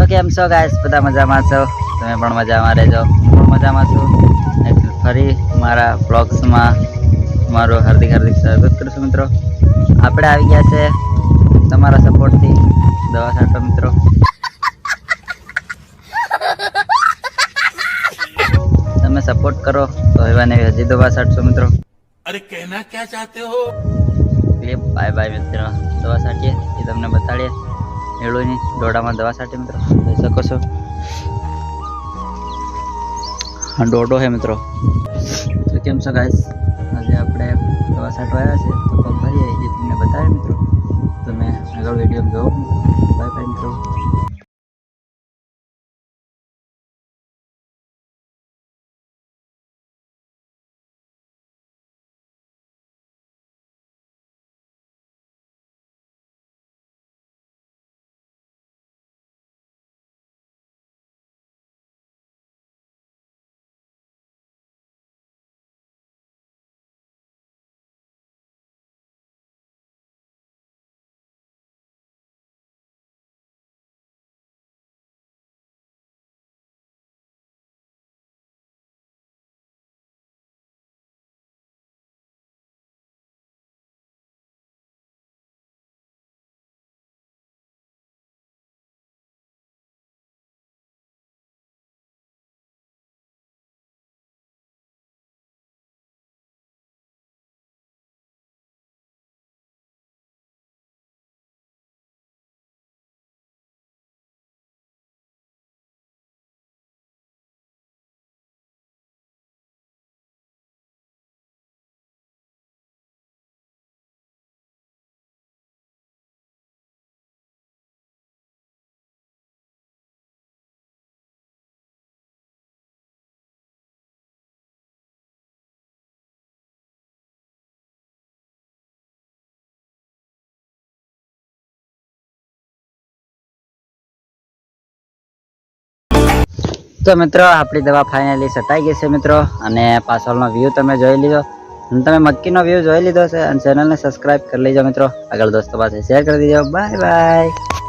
તો કેમ છો ગાઈસ બધા મજામાં છો? તમે પણ મજામાં રહેજો. પણ મજામાં છો. એટલે ફરી મારા બ્લોગ્સમાં મારું હાર્દિક હાર્દિક સ્વાગત કરું છું મિત્રો. આપણે આવી ગયા છે તમારા સપોર્ટથી દવા છાંટો મિત્રો. તમે સપોર્ટ કરો તો એવા હજી દવા છાંટશો મિત્રો. અરે કહેના ક્યાં ચાહતે હો? બાય બાય મિત્રો. દવા છાંટીએ એ તમને બતાડીએ. એળુની દોડામાં દવા છાંટી મિત્રો. જોઈ શકો છો. હા, દોડો હે મિત્રો. તો કેમ છો ગાઈસ આજે આપણે દવા છાંટવા આવ્યા છે. તો પગ આવી એ તમને બતાવે મિત્રો. તમે આગળ વીડિયો જોઉં બાય બાય મિત્રો. તો મિત્રો, આપણી દવા ફાઇનલી સટાઈ ગઈ છે મિત્રો, અને પાછળનો વ્યૂ તમે જોઈ લીધો. અને તમે મક્કીનો વ્યૂ જોઈ લીધો છે, અને ચેનલને સબસ્ક્રાઇબ કરી લેજો મિત્રો. આગળ દોસ્તો પાસે શેર કરી દેજો. Bye bye